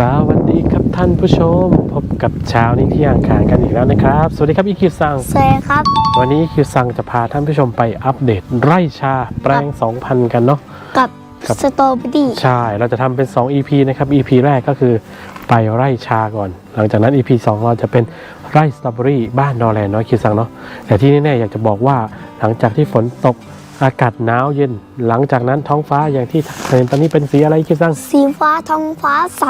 สวัสดีครับท่านผู้ชม พบกับเช้านี้ที่อ่างขางกันอีกแล้วนะครับ สวัสดีครับอีคิวซังสวัสดีครับ วันนี้อีคิวซังจะพาท่านผู้ชมไปอัปเดตไร่ชาแปลง 2,000 กันเนาะกับครับสตรอเบอรี่ใช่ เราจะทำเป็น 2 EP นะครับ EP แรกก็คือไปไร่ชาก่อน หลังจากนั้น EP 2 เราจะเป็นไร่สตรอเบอรี่บ้านนอร์แลนด์เนาะคิวซังเนาะแต่ที่แน่ๆอยากจะบอกว่าหลังจากที่ฝนตก อากาศหนาวเย็น หลังจากนั้นท้องฟ้าอย่างที่เห็นตอนนี้เป็นสีอะไรคิวซังสีฟ้าท้องฟ้าใส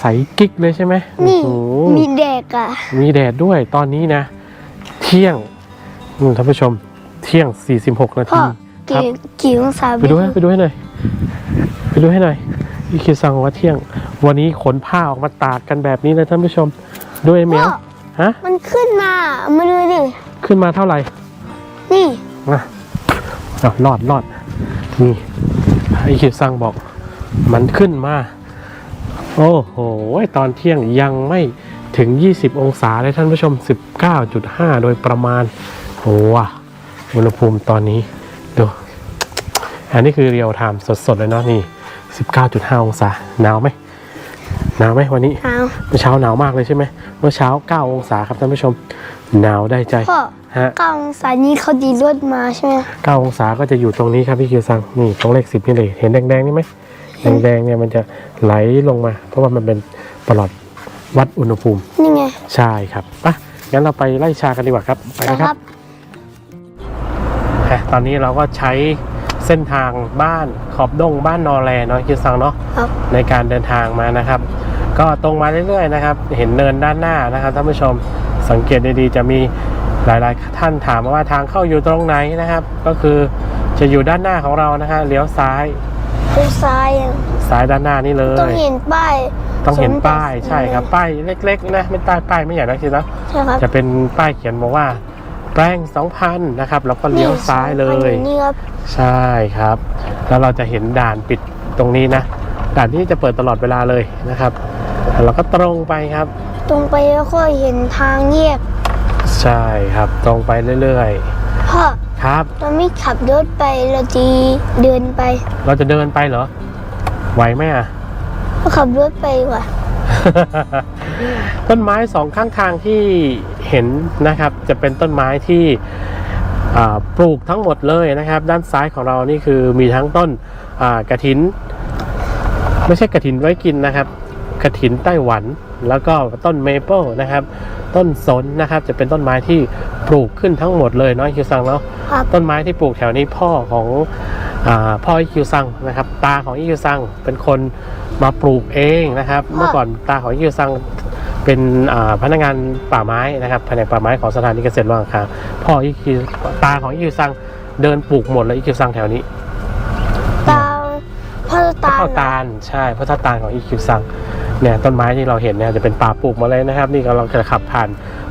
ใสกิ๊กเลยใช่ไหมนี่โอ้โหมีเด็กอะ มีแดดด้วยตอนนี้นะ เที่ยงอืมท่านผู้ชม เที่ยง 46 นาพ่อทีครับกี่กี่องศาไปดูให้ไปดูให้หน่อยไปดูให้หน่อยอีคิวซังบอกว่าเที่ยง วันนี้ขนผ้าออกมาตากกันแบบนี้เลยท่านผู้ชมด้วยเหมีพ่ยอวฮะมันขึ้นมามาดูดิขึ้นมาเท่าไหร่นี่นะ เอารอดรอดนี่ไอคิวซังบอก มันขึ้นมา โอ้โห ตอนเที่ยงยังไม่ถึง 20 องศาเลยท่านผู้ชม 19.5 โดยประมาณโอ้วอุณหภูมิตอนนี้ดูอันนี้คือเรียลไทม์สดๆเลยเนาะนี่ 19.5 องศาหนาวไหม หนาวไหมวันนี้เอาเมื่อเช้าหนาวมากเลยใช่ไหมเมื่อเช้า 9 องศาครับท่านผู้ชม หนาวได้ใจพ่อฮะเก้าองศานี้เขาดีรถมาใช่ไหม9องศาก็จะอยู่ตรงนี้ครับพี่คิวซังนี่ตรงเลข10นี่เลยเห็นแดงๆนี่ไหมแดงๆเนี่ยมันจะไหลลงมา เพราะว่ามันเป็นประหลอดวัดอุณหภูมินี่ไงใช่ครับไปะงั้นเราไปไล่ชากันดีกว่าครับไปเลยครับอะตอนนี้เราก็ใช้ เส้นทางบ้านขอบดงบ้านนอแลเนาะคิวซังเนาะครับ ในการเดินทางมานะครับ ก็ตรงมาเรื่อยๆนะครับ เห็นเนินด้านหน้านะครับท่านผู้ชมสังเกตดีๆจะมีหลายๆท่านถามมาว่าทางเข้าอยู่ตรงไหนนะครับ ก็คือจะอยู่ด้านหน้าของเรานะฮะเลี้ยวซ้ายดูซ้ายอะซ้ายด้านหน้านี่เลย ต้องเห็นป้ายต้องเห็นสมป้ายใช่ครับป้ายเล็กๆนะไม่ป้ายป้ายไม่ใหญ่นะคิดนะ ใช่ครับ จะเป็นป้ายเขียนบอกว่า แปลง2,000นะครับแล้วก็เลี้ยวซ้ายเลย นี่ครับใช่ครับ แล้วเราจะเห็นด่านปิดตรงนี้นะ ด่านที่จะเปิดตลอดเวลาเลยนะครับแล้วเราก็ตรงไปครับ ตรงไปแล้วก็เห็นทางแยกใช่ครับตรงไปเรื่อยพ่อๆ ครับ เราไม่ขับรถไปเราจะเดินไปเราจะเดินไปเหรอไหวไหมอะก็ขับรถไปดีกว่าต้นไม้สองข้างทางที่ เห็นนะครับจะเป็นต้นไม้ที่อ่าปลูกทั้งหมดเลยนะครับ ด้านซ้ายของเรานี่คือมีทั้งต้นอ่ากระถิน ไม่ใช่กระถินไว้กินนะครับกระถินไต้หวัน แล้วก็ต้นเมเปิลนะครับ ต้นสนนะครับ จะเป็นต้นไม้ที่ปลูกขึ้นทั้งหมดเลยเนาะคิวซังเนาะครับต้นไม้ที่ปลูกแถวนี้พ่อของอาพ่ออิคิวซังนะครับ ตาของอิคิวซังเป็นคนมาปลูกเองนะครับ เมื่อก่อนตาของอิคิวซัง เป็นอ่าพนักงานป่าไม้นะครับแผนกป่าไม้ของสถานีเกษตรระหว่างทางพ่ออิคิวตาของอิคิวซังเดินปลูกหมดเลยอิคิวซังแถวนี้ตาพ่อตาข้าวตาลใช่เพราะถ้าตาลของอิคิวซังเนี่ยต้นไม้ที่เราเห็นเนี่ยจะเป็นป่าปลูกหมาเลยนะครับ นี่กำลังจะขับผ่าน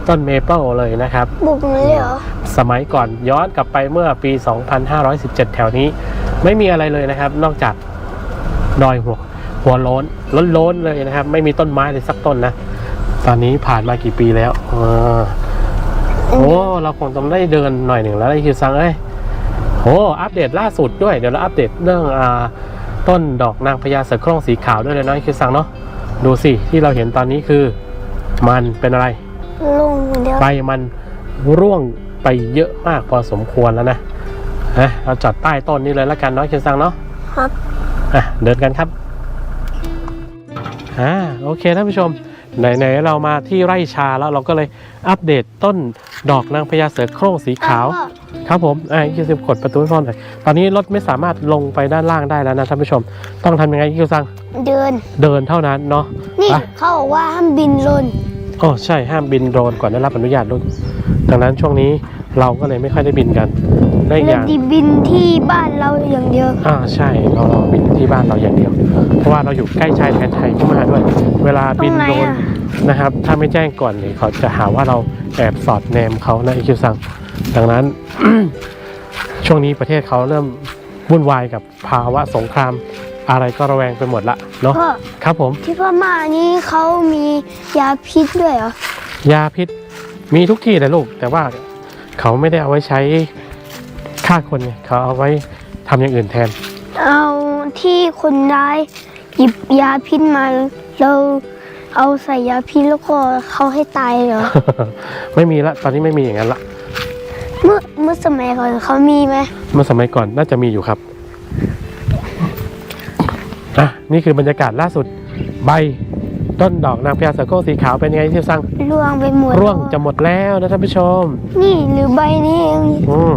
ต้นเมเปิลเลยนะครับบุกเลยเหรอสมัยก่อนย้อนกลับไปเมื่อปี 2517 แถวนี้ ไม่มีอะไรเลยนะครับ นอกจากดอยหัวหัวโล้นล้นโล้นๆเลยนะครับ ไม่มีต้นไม้เลยสักต้นนะ ตอนนี้ผ่านมากี่ปีแล้วอ่าโอ้เราคงต้องได้เดินหน่อยหนึ่งแล้วไอ้คิวซังเอ้ยโอ้อัปเดตล่าสุดด้วยเดี๋ยวเราอัปเดตเรื่องอ่าต้นดอกนางพญาเสือโคร่งสีขาวด้วยเลยเนาะไอ้คิวซังเนาะดูสิที่เราเห็นตอนนี้คือ มันเป็นอะไรลุงเดี๋ยวใบมันร่วงไปเยอะมากพอสมควรแล้วนะฮะเราจอดใต้ต้นนี้เลยแล้วกันเนาะเคียนซังเนาะครับอะเดินกันครับอ่าโอเคท่านผู้ชม ไหนๆเรามาที่ไร่ชาแล้วเราก็เลยอัปเดตต้นดอกนางพญาเสือโคร่งสีขาวพ่อครับผมอ่าคิวซิกดประตูให้พ่อหน่อยตอนนี้รถไม่สามารถลงไปด้านล่างได้แล้วนะท่านผู้ชม ต้องทำยังไงคิวซังเดินเดินเท่านั้นเนาะนี่ไปเขาบอกว่าห้ามบินลนอ๋อใช่ห้ามบินโดรนก่อนได้รับอนุญาตลูกดังนั้นช่วงนี้เราก็เลยไม่ค่อยได้บินกันได้อีกอเราย่าง ดีบินที่บ้านเราอย่างเดียว อ่าใช่เราเราบินที่บ้านเราอย่างเดียว เพราะว่าเราอยู่ใกล้ชายแดนไทยเข้ามาด้วย เวลาบินโดรนตรงไหนอะ นะครับ ถ้าไม่แจ้งก่อนเนี่ยเขาจะหาว่าเราแอบสอดแนมเขานะอีคิวซังดังนั้น ช่วงนี้ประเทศเขาเริ่มวุ่นวายกับภาวะสงครามอะไรก็ระแวงไปหมดละเนาะพ่อ ครับผม ที่พม่านี่เขามียาพิษด้วยเหรอ ยาพิษมีทุกที่เลยลูก แต่ว่าเขาไม่ได้เอาไว้ใช้ฆ่าคนไงเขาเอาไว้ทำอย่างอื่นแทน เอาที่คนร้ายหยิบยาพิษมาเรา เอาใส่ยาพิษแล้วก็เขาให้ตายเหรอ ไม่มีละตอนนี้ไม่มีอย่างนั้นละ เมื่อเมื่อสมัยก่อนเขามีไหมเมื่อสมัยก่อนน่าจะมีอยู่ครับอะนี่คือบรรยากาศล่าสุดใบต้นดอกนางพญาเสือโคร่งสีขาวเป็นยังไงที่สร้างร่วงไปหมดร่วงจะหมดแล้วนะท่านผู้ชม นี่หรือใบนี้เองอืม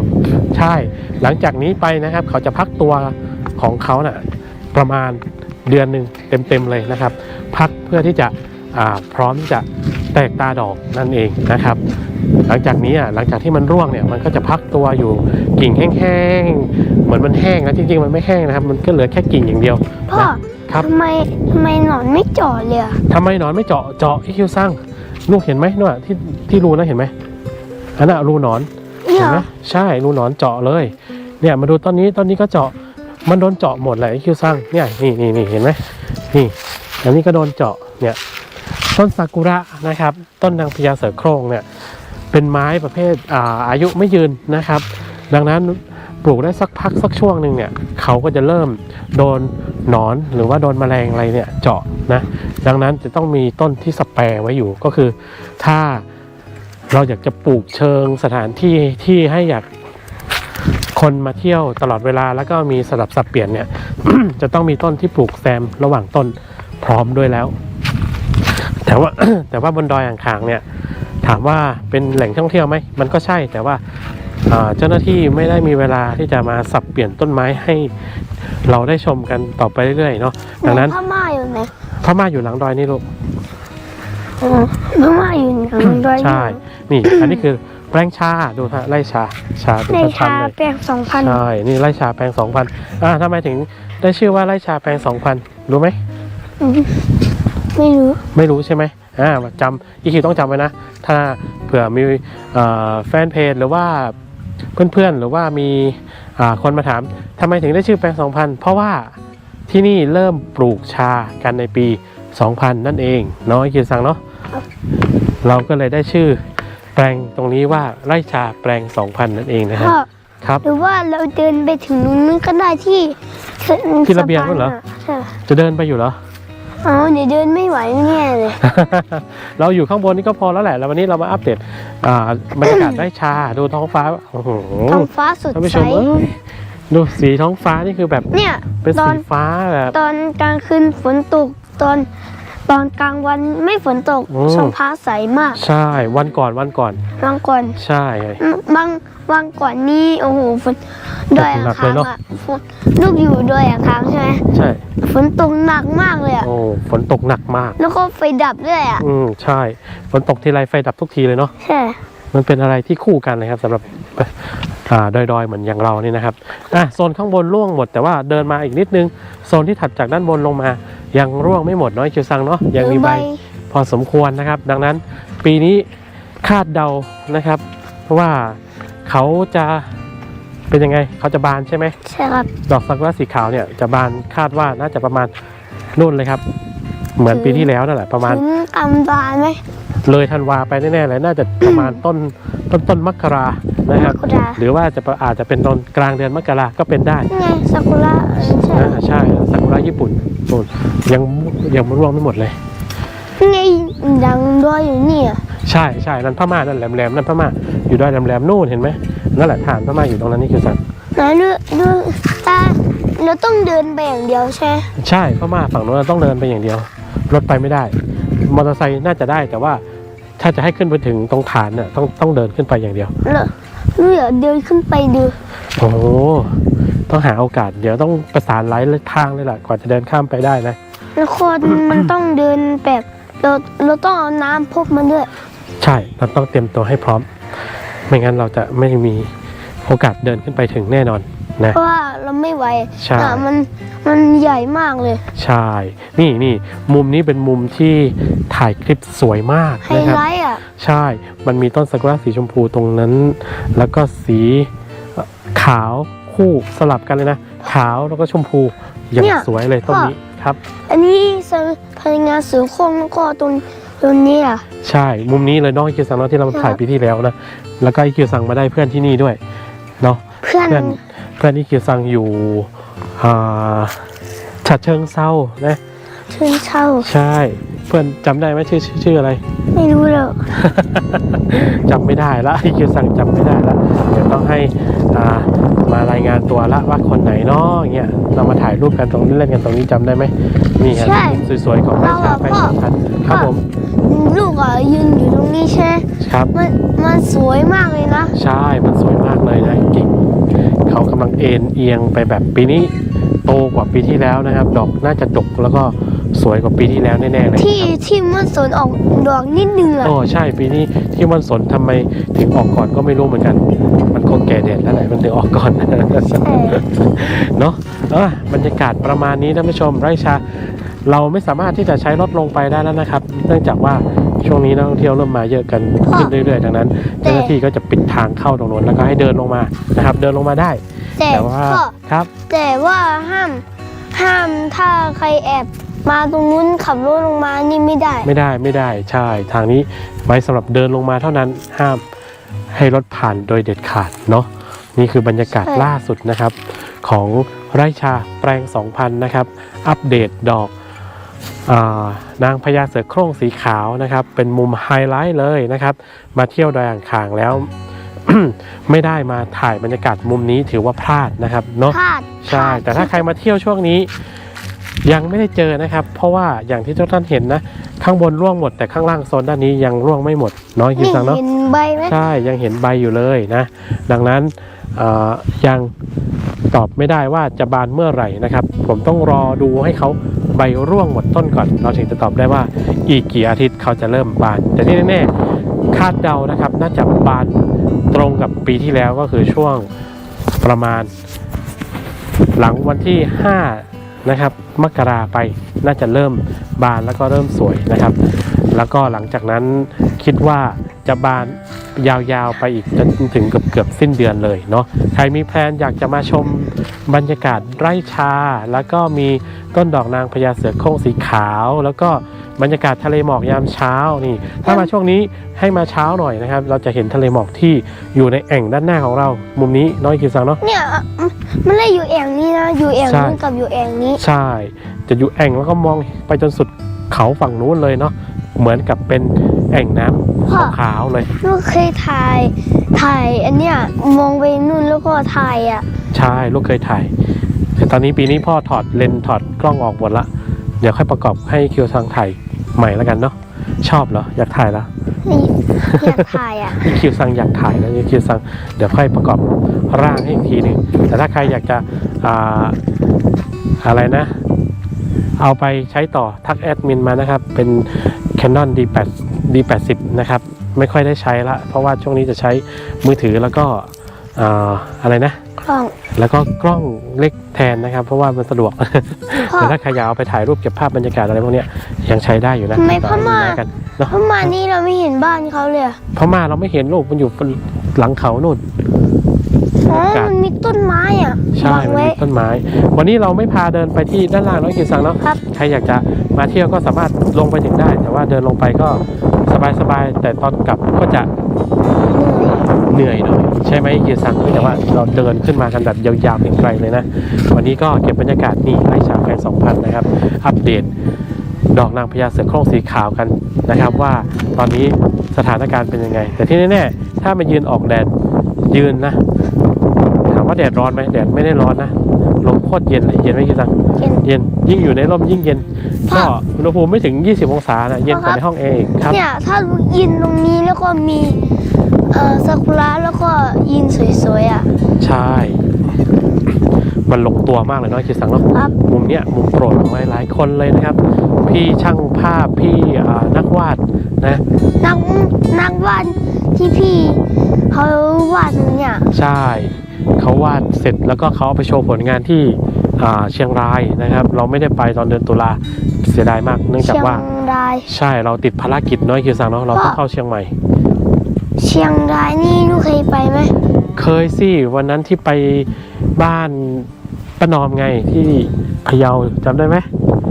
ใช่ หลังจากนี้ไปนะครับ เขาจะพักตัวของเขาน่ะ ประมาณ เดือนหนึ่งเต็มๆเลยนะครับ พักเพื่อที่จะอ่าพร้อมที่จะแตกตาดอกนั่นเองนะครับ หลังจากนี้อะหลังจากที่มันร่วงเนี่ยมันก็จะพักตัวอยู่กิ่งแห้งๆเหมือนมันแห้งนะจริงๆมันไม่แห้งนะครับ มันก็เหลือแค่กิ่งอย่างเดียวพ่อครับทำไมทำไมหนอนไม่เจาะเลยอะทำไมหนอนไม่เจาะเจาะไอคิวสร้างลูกเห็นไหมนู่นอะที่ที่รูนะเห็นไหมอันน่ะรูหนอนเนี่เห็ยนไหมใช่รูหนอนเจาะเลย เนี่ยมาดูต้นนี้ต้นนี้ก็เจาะ มันโดนเจาะหมดเลยคิวซังเนี่ยนี่นี่นี่เห็นไหมนี่อันนี้ก็โดนเจาะเนี่ยต้นซากุระนะครับ ต้นนางพญาเสือโคร่งเนี่ยเป็นไม้ประเภทอาอายุไม่ยืนนะครับ ดังนั้นปลูกได้สักพักสักช่วงหนึ่งเนี่ยเขาก็จะเริ่มโดนหนอนหรือว่าโดนแมลงอะไรเนี่ยเจาะนะดังนั้นจะต้องมีต้นที่สแปรไว้อยู่ก็คือถ้าเราอยากจะปลูกเชิงสถานที่ที่ให้อยาก คนมาเที่ยวตลอดเวลาแล้วก็มีสลับสับเปลี่ยนเนี่ย จะต้องมีต้นที่ปลูกแซมระหว่างต้นพร้อมด้วยแล้ว แต่ว่าแต่ว่าบนดอยอ่างขางเนี่ย ถามว่าเป็นแหล่งท่องเที่ยวไหมมันก็ใช่แต่ว่าอ่าเจ้าหน้าที่ไม่ได้มีเวลาที่จะมาสับเปลี่ยนต้นไม้ให้เราได้ชมกันต่อไปเรื่อยๆเนาะดังนั้นพม่าอยู่ไหนพม่าอยู่หลังดอยนี่ลูกอ๋อพม่าอยู่หนังด้วยใช่ นี่อันนี้คือ แปลงชาดูฮะไล่ชาชาเป็นในพันชาๆเลยแปลงสองพันใช่นี่ไล่ชาแปลงสองพันอ่าทำไมถึงได้ชื่อว่าไล่ชาแปลงสองพันรู้ไหม ไม่รู้ ไม่รู้ใช่ไหมอ่าจำอีคิวต้องจำไว้นะ ถ้าเผื่อมีเอ่อแฟนเพจหรือว่าเพื่อนๆ หรือว่ามีอ่าคนมาถามทำไมถึงได้ชื่อแปลงสองพันเพราะว่าที่นี่เริ่มปลูกชากันในปี 2000 นั่นเองเนาะอีคิวสั่งเนาะ เราก็เลยได้ชื่อ แปลงตรงนี้ว่าไร่ชาแปลง 2,000 นั่นเองนะฮะพ่อครับ หรือว่าเราเดินไปถึงนู้นก็ได้ที่สที่ระเบียงนู่นเหรอ สะพาะใช่จะเดินไปอยู่เหรอ อ๋อเดี๋ยวเดินไม่ไหวแน่เลย เราอยู่ข้างบนนี่ก็พอแล้วแหละ แล้ววันนี้เรามาอัปเดตอ่าบรรยากาศไร่ชาดูท้องฟ้าโอ้โหท้องฟ้าสดท่านผู้ใสชมเอ้ยดูสีท้องฟ้านี่คือแบบเนี่ย เป็นตอสีน ฟ้าแบบ ตอนกลางคืนฝนตกตอน ตอนกลางวันไม่ฝนตกโอ้ท้องฟ้าใสมาก ใช่ วันก่อนวันก่อน บางก่อนใช่ไงบางบางก่อนนี้โอ้โหฝนด้วยอ่างหนักเลค้ายงเนอะ อะฝนลูกอยู่ด้วยอ่างค้างใช่ไหมใช่ ฝนตกหนักมากเลยอะ โอ้ ฝนตกหนักมาก แล้วก็ไฟดับด้วยอะ อืมใช่ ฝนตกทีไรไฟดับทุกทีเลยเนาะ ใช่ มันเป็นอะไรที่คู่กันนะครับสำหรับอ่าดอยๆ เหมือนอย่างเรานี่นะครับอะโซนข้างบนร่วงหมดแต่ว่าเดินมาอีกนิดนึง โซนที่ถัดจากด้านบนลงมา ยังร่วงไม่หมดเน้อยคิวซังเนาะยังมีใบพอสมควรนะครับ ดังนั้นปีนี้คาดเดานะครับเพราะว่าเขาจะเป็นยังไงเขาจะบานใช่ไหมใช่ครับดอกซากุระสีขาวเนี่ยจะบานคาดว่าน่าจะประมาณนู่นเลยครับ เหมือนปีที่แล้วนั่นแหละประมาณถึงกำบานไหมเลยธันวาไปแน่ๆเลยน่าจะประมาณต้นต้นต้นมกรานะครับกุดาหรือว่าจะประอาจจะเป็นตอนกลางเดือนมกราก็เป็นได้นี่ไงซากุระใช่อ่าใช่ซากุระญี่ปุ่น นู่นยังยังร่วงไม่หมดเลยนี่ไงดังด้วยอยู่นี่อะใช่ใช่นั่นพม่านั่นแหลมแหลมๆนั่นพม่าอยู่ด้อยแหลมแหลมๆนู่นเห็นไหมนั่นแหละฐานพม่าอยู่ตรงนั้นนี่คือสันไหนดูดูตาเราต้องเดินไปอย่างเดียวใช่ไหมใช่พม่าฝั่งโน้นต้องเดินไปอย่างเดียว รถไปไม่ได้ มอเตอร์ไซค์น่าจะได้แต่ว่าถ้าจะให้ขึ้นไปถึงตรงฐานเนี่ยต้องต้องเดินขึ้นไปอย่างเดียวเราเราอยากเดินขึ้นไปดูโอ้โหต้องหาโอกาสเดี๋ยวต้องประสานหลายทางเลยล่ะกว่าจะเดินข้ามไปได้นะ แล้วคนมันต้องเดินแบบเราเราต้องเอาน้ำพกมันด้วย ใช่เราต้องเตรียมตัวให้พร้อม ไม่งั้นเราจะไม่มีโอกาสเดินขึ้นไปถึงแน่นอนนะ เพราะว่าเราไม่ไหวใช่ อะมันมันใหญ่มากเลย ใช่ นี่นี่มุมนี้เป็นมุมที่ถ่ายคลิปสวยมากไฮนะครับ ไลท์อะ ใช่ มันมีต้นซากุระสีชมพูตรงนั้น แล้วก็สีเอ่อขาวคู่สลับกันเลยนะ ขาวแล้วก็ชมพูอย่างสวยเลยต้นนี้ ครับ อันนี้สพนักงานสือโครงแล้วก็ตรงตรงนี้อะใช่ มุมนี้เลยน้องไอคิวซังเนาะที่เราถ่ายปีที่แล้วนะ แล้วก็ไอคิวซังมาได้เพื่อนที่นี่ด้วยเนาะ เพื่อน เพื่อนเพื่อนไอคิวซังอยู่อ่าฉัดเชิงเซานะ เชิญเช่าใช่ เพื่อนจำได้ไหมชื่อชื่อชื่ออะไร ไม่รู้แล้วจำไม่ได้ละไอคิวสั่งจำไม่ได้ละเดี๋ยวต้องให้อ่ามารายงานตัวละว่าคนไหนเนาะอย่างเงี้ยเรามาถ่ายรูปกันตรงนี้เล่นกันตรงนี้จำได้ไหมนี่ฮะใช่สวยๆของราชาแฟนพันครับผมลูกอะยืนอยู่ตรงนี้ใช่ไหมครับ มันมันสวยมากเลยนะใช่ มันสวยมากเลยนะกิ่งเขากำลังเอ็นเอียงไปแบบปีนี้โตกว่าปีที่แล้วนะครับ ดอกน่าจะดกแล้วก็ สวยกว่าปีที่แล้วแน่ๆเลยที่ที่มันสนออกดอกนิดนึงอะโอ้ใช่ปีนี้ที่มันสนทำไมถึงออกก่อนก็ไม่รู้เหมือนกัน มันคงแก่แดดแล้วแหละมันถึงออกก่อนใช่เนาะเออบรรยากาศประมาณนี้ท่านผู้ชมไร่ชา เราไม่สามารถที่จะใช้รถลงไปได้แล้วนะครับ เนื่องจากว่าช่วงนี้นักท่องเที่ยวเริ่มมาเยอะกันขึ้นเรื่อยๆดังนั้นเจ้าหน้าที่ก็จะปิดทางเข้าตรงนู้นแล้วก็ให้เดินลงมานะครับ เดินลงมาได้ แต่แต่ว่าก็ครับ แต่ว่าห้ามห้ามถ้าใครแอบ มาตรงนู้นขับรถลงมานี่ไม่ได้ ไม่ได้ไม่ได้ใช่ ทางนี้ไว้สำหรับเดินลงมาเท่านั้นห้ามให้รถผ่านโดยเด็ดขาดเนาะนี่คือบรรยากาศใช่ล่าสุดนะครับ ของไร่ชาแปลง 2,000 นะครับ อัปเดตดอกอานางพญาเสือโคร่งสีขาวนะครับ เป็นมุมไฮไลท์เลยนะครับ มาเที่ยวดอยอ่างขางแล้ว ไม่ได้มาถ่ายบรรยากาศมุมนี้ถือว่าพลาดนะครับเนาะพลาดใช่ แต่ถ้าใครมาเที่ยวช่วงนี้ ยังไม่ได้เจอนะครับ เพราะว่าอย่างที่ทุกท่านเห็นนะ ข้างบนร่วงหมดแต่ข้างล่างโซนด้านนี้ยังร่วงไม่หมดน้อยกินนี่สังเนาะเห็นใบไหมใช่ยังเห็นใบอยู่เลยนะ ดังนั้นเอ่อยังตอบไม่ได้ว่าจะบานเมื่อไหร่นะครับ ผมต้องรอดูให้เขาใบร่วงหมดต้นก่อน เราถึงจะตอบได้ว่าอีกกี่อาทิตย์เขาจะเริ่มบาน แต่ที่แน่ๆคาดเดานะครับ น่าจะบานตรงกับปีที่แล้วก็คือช่วงประมาณ หลังวันที่ 5 นะครับมกราไปน่าจะเริ่มบานแล้วก็เริ่มสวยนะครับ แล้วก็หลังจากนั้นคิดว่าจะบานยาวๆไปอีกจนถึงเกือบเกือบๆสิ้นเดือนเลยเนาะใครมีแพลนอยากจะมาชมบรรยากาศไร่ชา แล้วก็มีต้นดอกนางพญาเสือโคร่งสีขาว แล้วก็บรรยากาศทะเลหมอกยามเช้านี่ ถ้ามาช่วงนี้ให้มาเช้าหน่อยนะครับ เราจะเห็นทะเลหมอกที่อยู่ในแอ่งด้านหน้าของเรา มุมนี้น้อยคิวซังเนาะเนี่ยอะมันเลยอยู่แอ่งนี้นะอยู่แอ่งใช่นู้นกับอยู่แอ่งนี้ ใช่จะอยู่แอ่งแล้วก็มองไปจนสุดเขาฝั่งนู้นเลยเนาะเหมือนกับเป็นแอ่งน้ำพ่อขาวๆเลยลูกเคยถ่ายถ่ายอันเนี้ยมองไปนู่นแล้วก็ถ่ายอะใช่ลูกเคยถ่ายแต่ตอนนี้ปีนี้พ่อถอดเลนส์ถอดกล้องออกหมดละเดี๋ยวค่อยประกอบให้คิวซังถ่ายใหม่แล้วกันเนาะชอบเหรออยากถ่ายละอยากถ่ายอะคิวซังอยากถ่ายแล้วคิวซังเดี๋ยวค่อยประกอบร่างให้อีกทีหนึ่งแต่ถ้าใครอยากจะอ่าอะไรนะ เอาไปใช้ต่อทักแอดมินมานะครับ เป็น Canon D8 D80 นะครับ ไม่ค่อยได้ใช้ละเพราะว่าช่วงนี้จะใช้มือถือแล้วก็อ่าอะไรนะกล้องแล้วก็กล้องเล็กแทนนะครับ เพราะว่ามันสะดวกพ่อแต่ถ้าใครอยากเอาไปถ่ายรูปเก็บภาพบรรยากาศอะไรพวกเนี้ยยังใช้ได้อยู่นะทำไมติดต่อพม่าดูแลกันเนาะเพราะมานี่เราไม่เห็นบ้านเขาเลยอะพม่าเราไม่เห็นลูกมันอยู่หลังเขานู่นอ๋ออา กาศมันมีต้นไม้อะใช่วางมันไว้มีต้นไม้ วันนี้เราไม่พาเดินไปที่ด้านล่างน้อยกินสังเนาะครับใครอยากจะมาเที่ยวก็สามารถลงไปถึงได้ แต่ว่าเดินลงไปก็สบายๆแต่ตอนกลับก็จะเหนื่อยหน่อยใช่ไหมเกียรติศักดิ์แต่ว่าเราเดินขึ้นมากันแบบยาวๆไกลๆเลยนะ วันนี้ก็เก็บบรรยากาศนี่ไร่ชาแฟน2,000นะครับ อัปเดต ดอกนางพญาเสือโคร่งสีขาวกันนะครับ ว่าตอนนี้สถานการณ์เป็นยังไง แต่ที่แน่ๆถ้ามายืนออกแดดยืนนะถาม ว่าแดดร้อนไหมแดดไม่ได้ร้อนนะลมโคตรเย็นเลยเย็นไหมกี่ตังเย็นเย็นยิ่งอยู่ในร่มยิ่งเย็นก็อุณหภูมิไม่ถึง 20 องศานะเย็นกว่าในห้องแอร์อีกครับเนี่ยถ้าลูกยินตรงนี้แล้วก็มีเอ่อซากุระแล้วก็ยินสวยๆอะใช่ มันลงตัวมากเลยเนาะคิดสังเนาะครับมุมเนี้ยมุมโปรดของหลายๆคนเลยนะครับ พี่ช่างภาพพี่อ่านักวาดนะนักนักวาดที่พี่เขาวาดเนี่ยใช่ เขาวาดเสร็จแล้วก็เขาเอาไปโชว์ผลงานที่อ่าเชียงรายนะครับ เราไม่ได้ไปตอนเดือนตุลาเสียดายมาก เนื่องจากเชียงว่ารายใช่เราติดภารกิจน้อยคิวซังเนาะเราต้องเข้าเชียงใหม่ เชียงรายนี่ลูกเคยไปไหมเคยสิวันนั้นที่ไปบ้านป้านอมไงที่พะเยาจำได้ไหม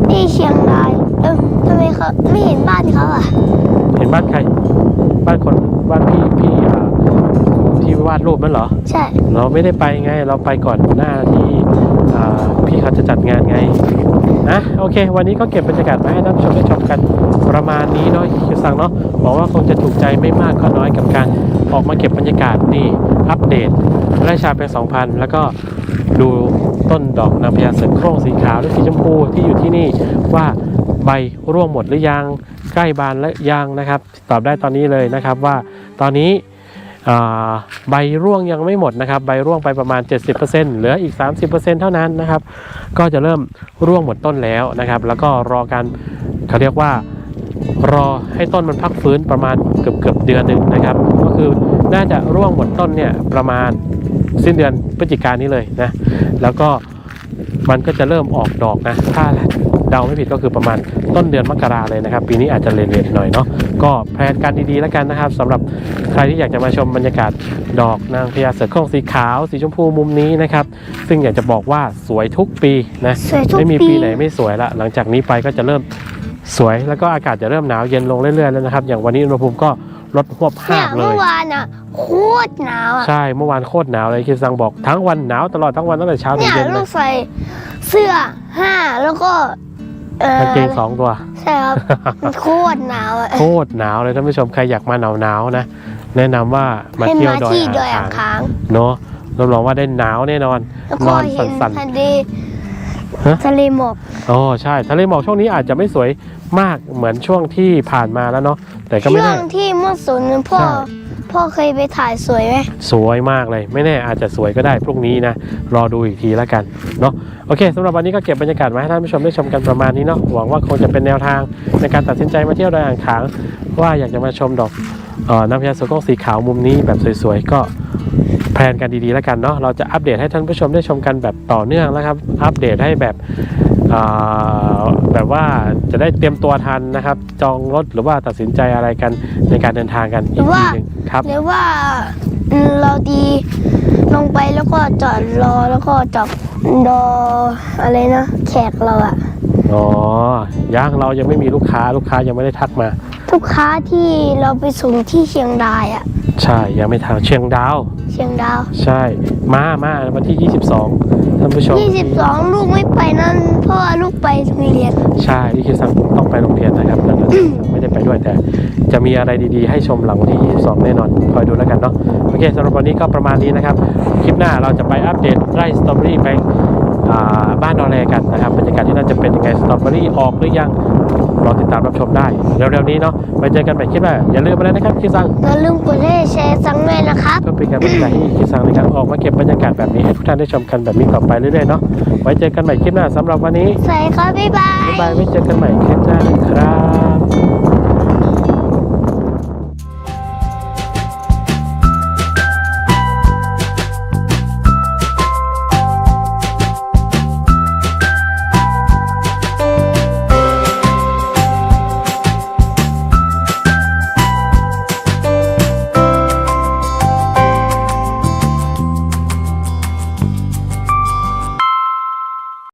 นี่เชียงรายเออทำไมเขาไม่เห็นบ้านเขาอะ เห็นบ้านใคร บ้านคนบ้านพี่พี่อ่าที่วาดรูปนั่นเหรอ ใช่ เราไม่ได้ไปไง เราไปก่อนหน้าที่อ่าพี่เขาจะจัดงานไงนะโอเค วันนี้ก็เก็บบรรยากาศมาให้ท่านผู้ชมได้ชมกันประมาณนี้เนาะคิวซังเนาะบอกว่าคงจะถูกใจไม่มากก็น้อยกับการออกมาเก็บบรรยากาศนี่อัปเดตไร่ชาเป็น2,000 แล้วก็ดูต้นดอกนางพญาเสือโคร่งสีขาวและสีชมพูที่อยู่ที่นี่ว่าใบร่วงหมดหรือยังใกล้บานและยังนะครับ ตอบได้ตอนนี้เลยนะครับว่าตอนนี้อ่า ใบร่วงยังไม่หมดนะครับ ใบร่วงไปประมาณ 70%เหลืออีก 30%เท่านั้นนะครับ ก็จะเริ่มร่วงหมดต้นแล้วนะครับ แล้วก็รอการเขาเรียกว่ารอให้ต้นมันพักฟื้นประมาณเกือบเกือบเดือนหนึ่งนะครับ ก็คือน่าจะร่วงหมดต้นเนี่ยประมาณสิ้นเดือนพฤศจิกายนนี้เลยนะ แล้วก็มันก็จะเริ่มออกดอกนะ ถ้า เดาไม่ผิดก็คือประมาณต้นเดือนมกราเลยนะครับ ปีนี้อาจจะเลนๆหน่อยเนาะก็แพลนการดีๆแล้วกันนะครับสำหรับใครที่อยากจะมาชมบรรยากาศดอกนางพญาเสือโคร่งสีขาว สีชมพูมุมนี้นะครับ ซึ่งอยากจะบอกว่าสวยทุกปีนะสวยทุกไม่มีปีปีไหนไม่สวยละ หลังจากนี้ไปก็จะเริ่มสวยแล้วก็อากาศจะเริ่มหนาวเย็นลงเรื่อยๆแล้วนะครับ อย่างวันนี้อุณหภูมิก็ลดหวบเนี่ห้ายบเลเมื่อยวานอะโคตรหนาวอะใช่เมื่อวานโคตรหนาวเลยคิดซังบอกทั้งวันหนาวตลอดทั้งวันตั้งแต่เช้าถึเนี่งยเย็นเลลูยกใส่เสื้อห้าแล้วก็ เออกางเกงสองตัว ใช่ครับ มันโคตรหนาวอะโคตรหนาวเลยท่านผู้ชมใครอยากมาหนาวหนาวๆนะ แนะนำว่ามาให้เที่ยวมาดอยที่ดอยอ่าอ่างงขางค้างเนาะรับรองว่าได้หนาวแน่นอน แล้วนก็อนเห็นสั่น ทะเลฮะ ทะเลหมอกๆอ๋อใช่ทะเลหมอกช่วงนี้อาจจะไม่สวยมากเหมือนช่วงที่ผ่านมาแล้วเนาะแต่ก็ไม่ช่วแน่ งที่เมื่อศูนย์พ่อใช่ พ่อเคยไปถ่ายสวยไหมสวยมากเลย ไม่แน่อาจจะสวยก็ได้พรุ่งนี้นะ รอดูอีกทีแล้วกันเนาะโอเคสำหรับวันนี้ก็เก็บบรรยากาศมาให้ท่านผู้ชมได้ชมกันประมาณนี้เนาะหวังว่าคงจะเป็นแนวทางในการตัดสินใจมาเที่ยวดอยอ่างขาง ว่าอยากจะมาชมดอกออน้ำพญาสุโคร่งสีขาวมุมนี้แบบสวยๆก็ ลนกันดีๆแล้วกันเนาะเราจะอัปเดตให้ท่านผู้ชมได้ชมกันแบบต่อเนื่องแล้วครับ อัปเดตให้แบบอ่าแบบว่าจะได้เตรียมตัวทันนะครับ จองรถหรือว่าตัดสินใจอะไรกันในการเดินทางกันอีกทีหนึ่งครับหรือว่าอืมเราดีลงไปแล้วก็จอดรอแล้วก็จอดรออะไรนะแขกเราอะอ๋อยังเรายังไม่มีลูกค้าลูกค้ายังไม่ได้ทักมา ลูกค้าที่เราไปส่งที่เชียงรายอะใช่ยังไม่ทางเชียงดาว เชียงดาว ใช่ มามาวันที่ 22ท่านผู้ชม 22 ลูกไม่ไปนั่นเพราะว่าลูกไปโรงเรียน ใช่ที่คิวซังต้องไปโรงเรียนนะครับดังนั้นไม่ได้ไปด้วยแต่ จะมีอะไรดีๆ ให้ชมหลังวันที่ 22 แน่นอนคอยดูแล้วกันเนาะโอเคสำหรับวันนี้ก็ประมาณนี้นะครับ คลิปหน้าเราจะไปอัปเดตไร่สตรอเบอรี่ไปอ่า บ้านนอแรกันนะครับบรรยากาศที่นั่นจะเป็นยังไงสตรอเบอรี่ออกหรือยังรอติดตามรับชมได้เร็วๆนี้เนาะไปเจอกันใหม่คลิปหน้าอย่าลืมไปเลยนะครับคิวซังอย่าลืมกดให้แชร์ซังด้วยนะครับเพื่อเป็นการบรรยากาศให้คิดสั่งในการออกมาเก็บบรรยากาศแบบนี้ให้ทุกท่านได้ชมกันแบบนี้ต่อไปเรื่อยๆเนาะไว้เจอกันใหม่คลิปหน้าสำหรับวันนี้สวัสดีครับบ๊ายบายบ๊ายบายไว้เจอกันใหม่คลิปหน้านะครับ